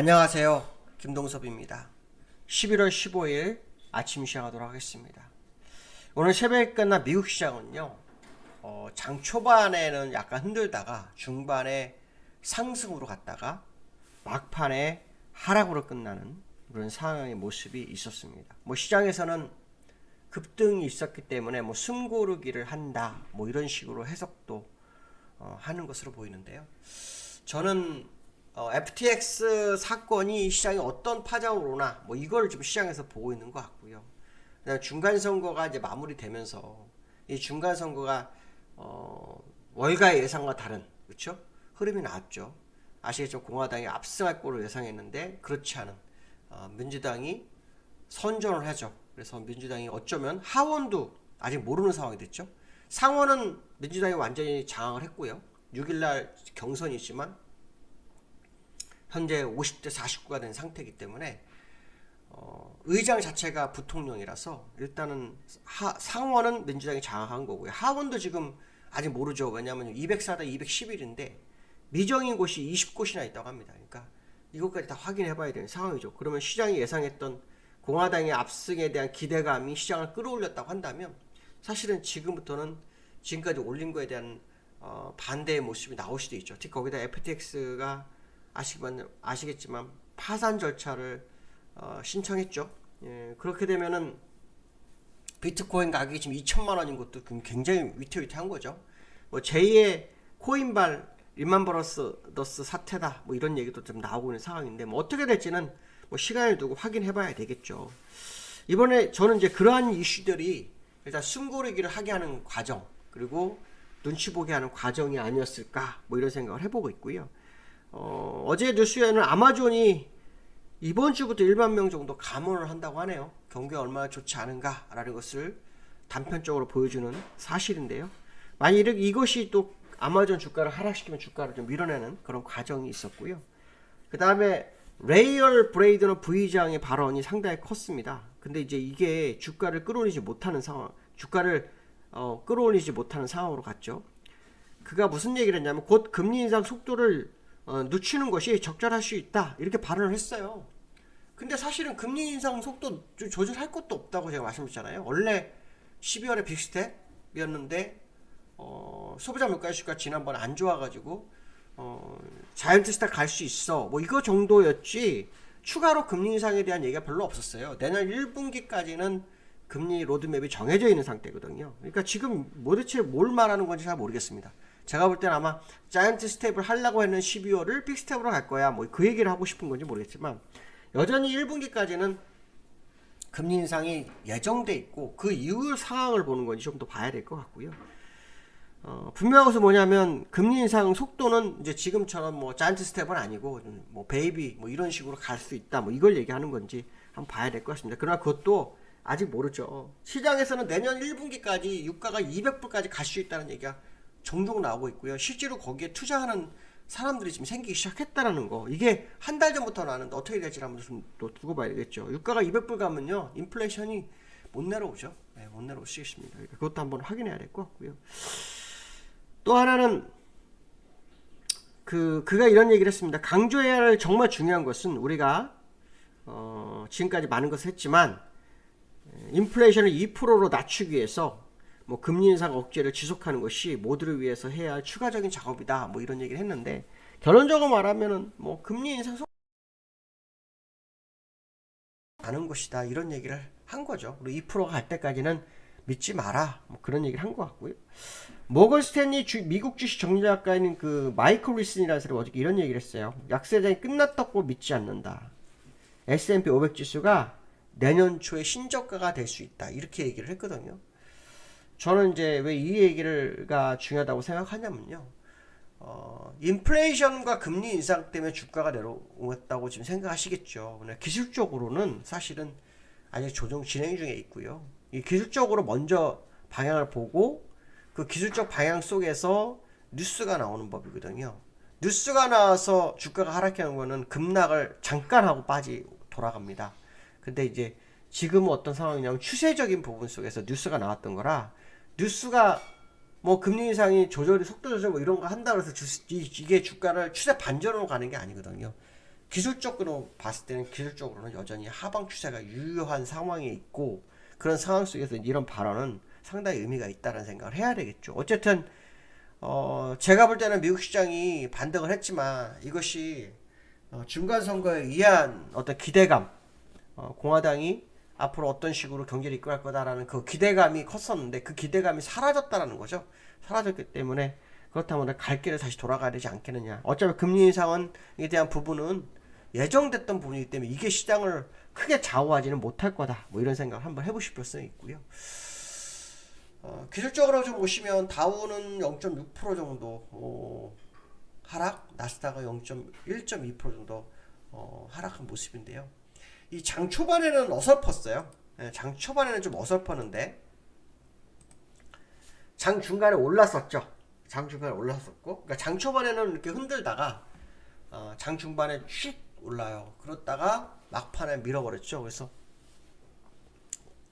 안녕하세요. 김동섭입니다. 11월 15일 아침 시작하도록 하겠습니다. 오늘 새벽에 끝난 미국 시장은요, 어, 장 초반에는 약간 흔들다가 중반에 상승으로 갔다가 막판에 하락으로 끝나는 그런 상황의 모습이 있었습니다. 뭐 시장에서는 급등이 있었기 때문에 뭐 숨고르기를 한다, 뭐 이런 식으로 해석도 어, 하는 것으로 보이는데요. 저는 어, FTX 사건이 시장에 어떤 파장으로 오나 뭐 이걸 좀 시장에서 보고 있는 것 같고요. 그다음에 중간 선거가 이제 마무리되면서 이 중간 선거가 어, 월가의 예상과 다른 그렇죠? 흐름이 나왔죠. 아시겠죠? 공화당이 압승할 거로 예상했는데 그렇지 않은 어, 민주당이 선전을 하죠. 그래서 민주당이 어쩌면 하원도 아직 모르는 상황이 됐죠. 상원은 민주당이 완전히 장악을 했고요. 6일날 경선이 있지만 현재 50대 49가 된 상태이기 때문에 어, 의장 자체가 부통령이라서 일단은 하, 상원은 민주당이 장악한 거고요. 하원도 지금 아직 모르죠. 왜냐하면 204대 211인데 미정인 곳이 20곳이나 있다고 합니다. 그러니까 이것까지 다 확인해 봐야 되는 상황이죠. 그러면 시장이 예상했던 공화당의 압승에 대한 기대감이 시장을 끌어올렸다고 한다면 사실은 지금부터는 지금까지 올린 거에 대한 어, 반대의 모습이 나올 수도 있죠. 특히 거기다 FTX가 아시겠지만, 아시겠지만 파산 절차를 어, 신청했죠. 예, 그렇게 되면은 비트코인 가격이 지금 2천만 원인 것도 굉장히 위태위태한 거죠. 뭐 제2의 코인발 리만 브러더스 사태다. 뭐 이런 얘기도 좀 나오고 있는 상황인데 뭐 어떻게 될지는 뭐 시간을 두고 확인해 봐야 되겠죠. 이번에 저는 이제 그러한 이슈들이 일단 숨고르기를 하게 하는 과정 그리고 눈치 보게 하는 과정이 아니었을까 뭐 이런 생각을 해보고 있고요. 어, 어제 뉴스에는 아마존이 이번 주부터 1만 명 정도 감원을 한다고 하네요. 경기가 얼마나 좋지 않은가라는 것을 단편적으로 보여주는 사실인데요. 이렇게 이것이 또 아마존 주가를 하락시키면 주가를 좀 밀어내는 그런 과정이 있었고요. 그 다음에 레이얼 브레이드는 부의장의 발언이 상당히 컸습니다. 근데 이제 이게 주가를 끌어올리지 못하는 상황, 주가를 어, 끌어올리지 못하는 상황으로 갔죠. 그가 무슨 얘기를 했냐면 곧 금리 인상 속도를 어, 늦추는 것이 적절할 수 있다 이렇게 발언을 했어요. 근데 사실은 금리 인상 속도 조- 조절할 것도 없다고 제가 말씀드렸잖아요. 원래 12월에 빅스텝이었는데 어, 소비자 물가지수가 지난번에 안 좋아가지고 어, 자이언트 스타 갈 수 있어 뭐 이거 정도였지 추가로 금리 인상에 대한 얘기가 별로 없었어요. 내년 1분기까지는 금리 로드맵이 정해져 있는 상태거든요. 그러니까 지금 뭐 도대체 뭘 말하는 건지 잘 모르겠습니다. 제가 볼 때는 아마 자이언트 스텝을 하려고 했는 12월을 빅 스텝으로 갈 거야. 뭐 그 얘기를 하고 싶은 건지 모르겠지만 여전히 1분기까지는 금리 인상이 예정돼 있고 그 이후 상황을 보는 건지 좀 더 봐야 될 것 같고요. 어, 분명한 것은 뭐냐면 금리 인상 속도는 이제 지금처럼 뭐 자이언트 스텝은 아니고 뭐 베이비 뭐 이런 식으로 갈 수 있다 뭐 이걸 얘기하는 건지 한번 봐야 될 것 같습니다. 그러나 그것도 아직 모르죠. 시장에서는 내년 1분기까지 유가가 200불까지 갈 수 있다는 얘기가 종종 나오고 있고요. 실제로 거기에 투자하는 사람들이 지금 생기기 시작했다라는 거. 이게 한 달 전부터 나는데 어떻게 될지 한번 좀 또 두고 봐야겠죠. 유가가 200불 가면요. 인플레이션이 못 내려오죠. 네, 못 있습니다. 그러니까 그것도 한번 확인해야 될 것 같고요. 또 하나는 그 그가 이런 얘기를 했습니다. 강조해야 할 정말 중요한 것은 우리가 어, 지금까지 많은 것을 했지만 인플레이션을 2%로 낮추기 위해서 뭐 금리 인상 억제를 지속하는 것이 모두를 위해서 해야 할 추가적인 작업이다. 뭐 이런 얘기를 했는데 결론적으로 말하면은 뭐 금리 인상 속 가는 것이다. 이런 얘기를 한 거죠. 그리고 2%가 갈 때까지는 믿지 마라. 뭐 그런 얘기를 한 것 같고요. 모건 스탠리 주, 미국 주식 정리작가인 그 마이클 리슨이라는 사람이 어저께 이런 얘기를 했어요. 약세장이 끝났다고 믿지 않는다. S&P 500 지수가 내년 초에 신저가가 될 수 있다. 이렇게 얘기를 했거든요. 저는 이제 왜 이 얘기가 중요하다고 생각하냐면요. 어, 인플레이션과 금리 인상 때문에 주가가 내려왔다고 지금 생각하시겠죠. 기술적으로는 사실은 아직 조정 진행 중에 있고요. 이 기술적으로 먼저 방향을 보고 그 기술적 방향 속에서 뉴스가 나오는 법이거든요. 뉴스가 나와서 주가가 하락하는 거는 급락을 잠깐 하고 빠지 돌아갑니다. 근데 이제 지금은 어떤 상황이냐면 추세적인 부분 속에서 뉴스가 나왔던 거라 뉴스가 뭐 금리 인상이 조절이 속도 조절 뭐 이런 거 한다 그래서 주, 이- 이게 주가를 추세 반전으로 가는 게 아니거든요. 기술적으로 봤을 때는 기술적으로는 여전히 하방 추세가 유효한 상황에 있고 그런 상황 속에서 이런 발언은 상당히 의미가 있다는 생각을 해야 되겠죠. 어쨌든 어 제가 볼 때는 미국 시장이 반등을 했지만 이것이 어, 중간 선거에 의한 어떤 기대감, 어, 공화당이 앞으로 어떤 식으로 경제를 이끌어갈 거다라는 그 기대감이 컸었는데 그 기대감이 사라졌다라는 거죠. 사라졌기 때문에 그렇다면 갈 길을 다시 돌아가야 되지 않겠느냐. 어차피 금리 인상에 대한 부분은 예정됐던 부분이기 때문에 이게 시장을 크게 좌우하지는 못할 거다. 뭐 이런 생각을 한번 해보실 필요성이 있고요. 어, 기술적으로 좀 보시면 다우는 0.6% 정도 어, 하락, 나스닥은 0.1.2% 정도 어, 하락한 모습인데요. 이 장 초반에는 어설펐어요. 예, 장 초반에는 좀 어설펐는데 장 중간에 올랐었죠. 장 중간에 올랐었고, 그러니까 장 초반에는 이렇게 흔들다가 어, 장 중반에 쭉 올라요. 그렇다가 막판에 밀어버렸죠. 그래서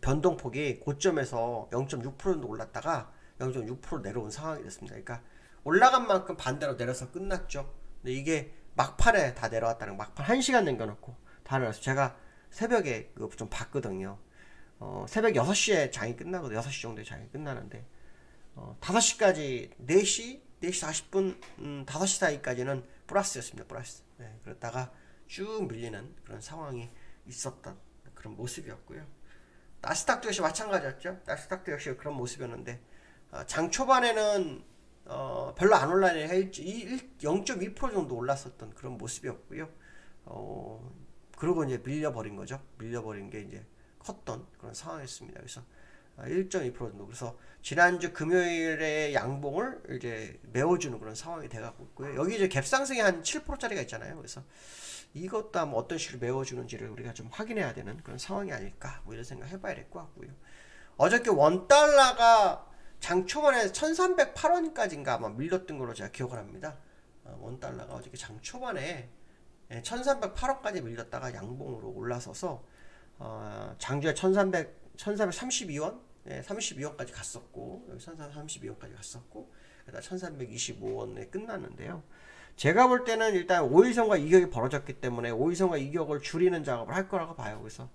변동폭이 고점에서 0.6% 정도 올랐다가 0.6% 내려온 상황이 됐습니다. 그러니까 올라간 만큼 반대로 내려서 끝났죠. 근데 이게 막판에 다 내려왔다는 거, 막판 1시간 남겨놓고 다 내려서 제가 새벽에 그거 좀 봤거든요. 어, 새벽 6시에 장이 끝나거든요. 6시 정도에 장이 끝나는데 어, 5시까지 4시, 4시 40분, 음, 5시 사이까지는 플러스였습니다. 플러스. 네, 그러다가 쭉 밀리는 그런 상황이 있었던 그런 모습이었고요. 나스닥도 역시 마찬가지였죠. 나스닥도 역시 그런 모습이었는데 어, 장 초반에는 어, 별로 안 올라야 0.2% 정도 올랐었던 그런 모습이었고요. 어, 그러고 이제 밀려버린 거죠. 밀려버린 게 이제 컸던 그런 상황이었습니다. 그래서 1.2% 정도. 그래서 지난주 금요일에 양봉을 이제 메워주는 그런 상황이 돼가고 있고요. 여기 이제 갭상승이 한 7%짜리가 있잖아요. 그래서 이것도 한번 어떤 식으로 메워주는지를 우리가 좀 확인해야 되는 그런 상황이 아닐까. 뭐 이런 생각 해봐야 될 것 같고요. 어저께 원달러가 장 초반에 1308원까지인가 아마 밀렸던 걸로 제가 기억을 합니다. 어, 원달러가 어저께 장 초반에 1308원까지 밀렸다가 양봉으로 올라서서 어, 장주에 1300 1332원, 예, 32원까지 갔었고 여기 1332원까지 갔었고 그다음 1325원에 끝났는데요. 제가 볼 때는 일단 5일선과 이격이 벌어졌기 때문에 5일선과 이격을 줄이는 작업을 할 거라고 봐요. 그래서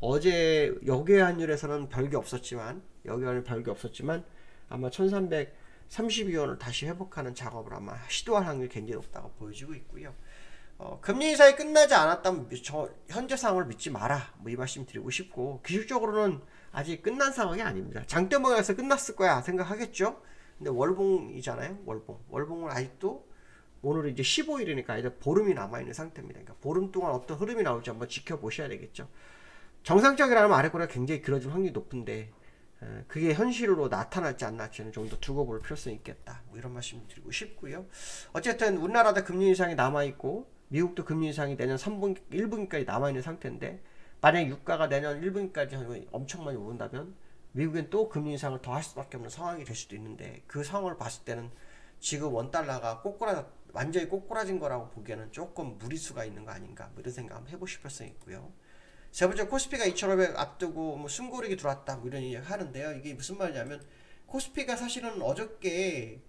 어제 여기의 환율에서는 별게 없었지만 여기 환율 별게 없었지만 아마 1332원을 다시 회복하는 작업을 아마 시도할 확률이 굉장히 높다고 보여지고 있고요. 어, 금리 인상이 끝나지 않았다면 저 현재 상황을 믿지 마라. 뭐 이 말씀 드리고 싶고 기술적으로는 아직 끝난 상황이 아닙니다. 장대모양에서 끝났을 거야 생각하겠죠. 근데 월봉이잖아요. 월봉. 월봉은 아직도 오늘 이제 15일이니까 이제 보름이 남아 있는 상태입니다. 그러니까 보름 동안 어떤 흐름이 나올지 한번 지켜보셔야 되겠죠. 정상적이라면 아래꼬리가 굉장히 길어질 확률이 높은데 에, 그게 현실로 나타날지 안 나올지는 좀 더 두고 볼 필요성이 있겠다. 뭐 이런 말씀 드리고 싶고요. 어쨌든 우리나라도 금리 인상이 남아 있고 미국도 금리 인상이 내년 3분 1분기까지 남아 있는 상태인데 만약 유가가 내년 1분기까지 엄청 많이 오른다면 미국엔 또 금리 인상을 더 할 수밖에 없는 상황이 될 수도 있는데 그 상황을 봤을 때는 지금 원 달러가 꼬꾸라 완전히 꼬꾸라진 거라고 보기에는 조금 무리수가 있는 거 아닌가 뭐 이런 생각 한번 해보실 필요성이 있고요. 세 번째 코스피가 2,500 앞두고 뭐 숨고르기 들어왔다 뭐 이런 얘기 하는데요. 이게 무슨 말이냐면 코스피가 사실은 어저께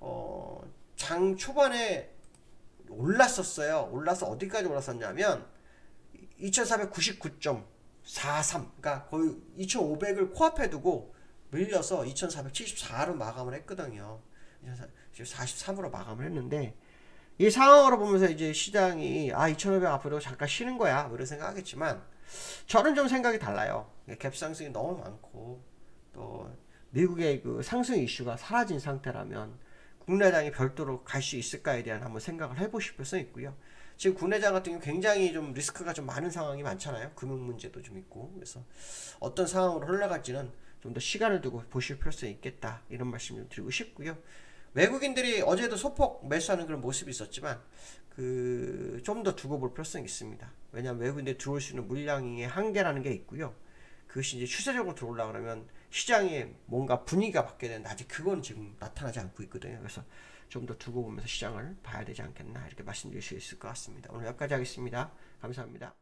어, 장 초반에 올랐었어요. 올라서 어디까지 올랐었냐면 2499.43 그러니까 거의 2500을 코앞에 두고 밀려서 2474로 마감을 했거든요. 43으로 마감을 했는데 이 상황으로 보면서 이제 시장이 아 2500 앞으로 잠깐 쉬는 거야 뭐 이런 생각하겠지만 저는 좀 생각이 달라요. 갭 상승이 너무 많고 또 미국의 그 상승 이슈가 사라진 상태라면 국내장이 별도로 갈 수 있을까에 대한 한번 생각을 해보실 필요성 있고요. 지금 국내장 같은 경우 굉장히 좀 리스크가 좀 많은 상황이 많잖아요. 금융 문제도 좀 있고 그래서 어떤 상황으로 흘러갈지는 좀 더 시간을 두고 보실 필요성이 있겠다 이런 말씀 좀 드리고 싶고요. 외국인들이 어제도 소폭 매수하는 그런 모습이 있었지만 그 좀 더 두고 볼 필요성이 있습니다. 왜냐하면 외국인들이 들어올 수 있는 물량의 한계라는 게 있고요. 그것이 이제 추세적으로 들어올라 그러면 시장에 뭔가 분위기가 바뀌어야 되는데 아직 그건 지금 나타나지 않고 있거든요. 그래서 좀 더 두고 보면서 시장을 봐야 되지 않겠나 이렇게 말씀드릴 수 있을 것 같습니다. 오늘 여기까지 하겠습니다. 감사합니다.